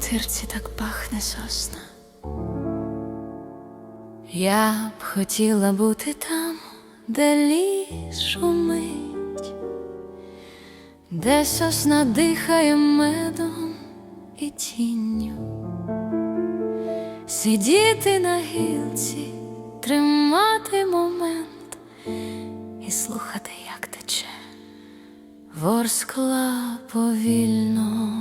Охтирці так пахне сосна. Я б хотіла бути там, де ліс шумить, де сосна дихає медом і тінню, сидіти на гілці, тримати момент і слухати, як тече ворскла повільно.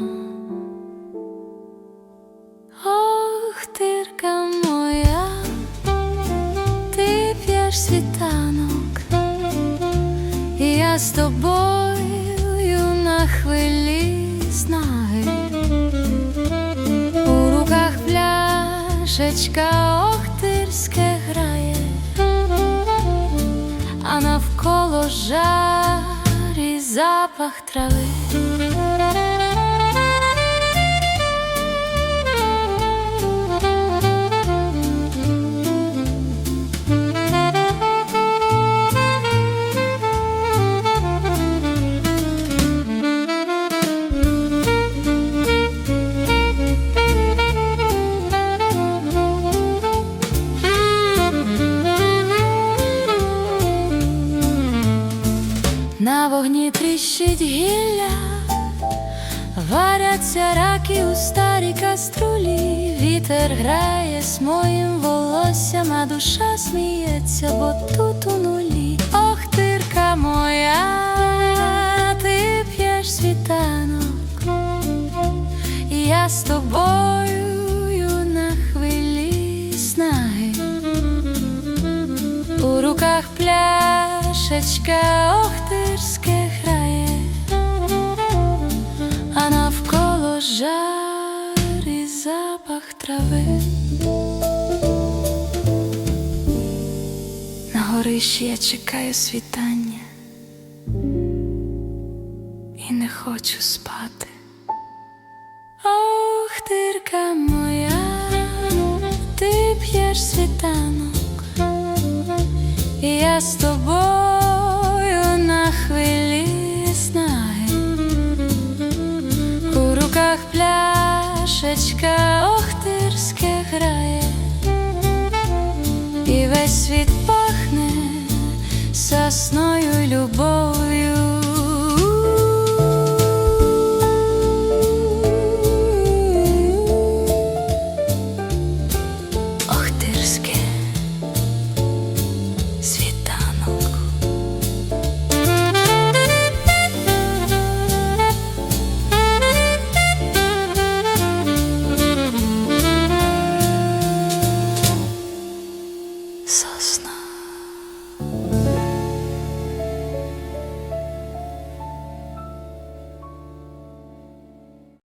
Світанок, я з тобою на хвилі снаги, у руках пляшечка охтирське грає, а навколо жар і запах трави. Вогні тріщить гілля, варяться раки у старій каструлі, вітер грає з моїм волоссям, а душа сміється, бо тут у нулі. Ох, тирка моя, ти п'єш світанок, і я з тобою на хвилі снаги. У руках пляшечка охтирське грає, а навколо жар і запах трави. На горищі я чекаю світання і не хочу спати. Ох, тирка моя, ти п'єш світанок. І я з тобою пляшечка охтирське грає, і весь світ